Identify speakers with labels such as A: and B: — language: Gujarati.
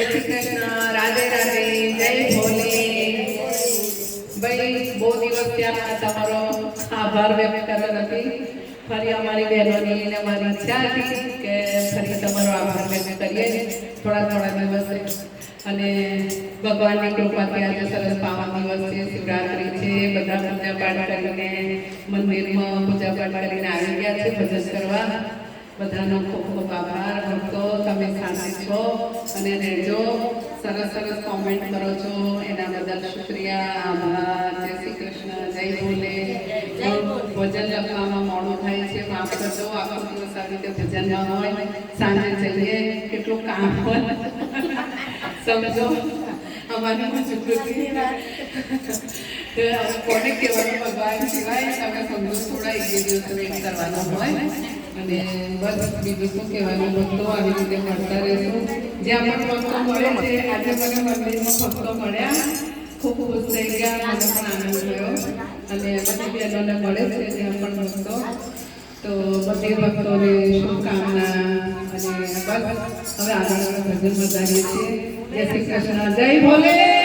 A: રાધે રાધે, જય ભોલે. ભાઈ, બહુ દિવસ ત્યાં તમારો આભાર વ્યક્ત કર્યો નથી. ફરી અમારી બહેનોની અને અમારી ઈચ્છા હતી કે ફરી તમારો આભાર વ્યક્ત કરીએ. થોડા થોડા દિવસે. અને ભગવાનની કૃપાથી આજે સરસ પાવન દિવસ છે, શિવરાત્રી છે, બધા પૂજા પાઠ કરીને મંદિરમાં પૂજા પાઠ કરીને આવી ગયા છે, ભજન કરવા. બધાનો ખૂબ ખૂબ આભાર. અને રહેજો. સરસ સરસ કોમેન્ટ કરો છો. એના બદલ શુક્રિયા. આભાર. જય શ્રી કૃષ્ણ. જય ભોલે. ભજન લખવામાં મોડું થાય છે. માફ કરજો. આખો દિવસ આવી રીતે ભજન ન હોય. સાંજે જઈએ. કેટલું કામ હોય. સમજો. અમારી સ્વીકૃતિ કોને કહેવાનું? ભગવાન સિવાય. તમે સમજો. થોડા એક દિવસ વેટ કરવાનો હોય. અને બસ બીજું શું કહેવાનું, ભક્તો આવી રીતે મળતા રહેશું. જ્યાં પણ ભક્તો મળે છે, આજે મને મંદિરમાં ભક્તો મળ્યા. ખૂબ ખુશ થઈ ગયા, મને પણ આનંદ થયો. અને બધી બહેનોને મળે છે ત્યાં પણ ભક્તો. તો બધી ભક્તોને શુભકામના અને બસ હવે આગળ ભજન વધારીએ છીએ. જય શ્રી કૃષ્ણ. જય ભોલે!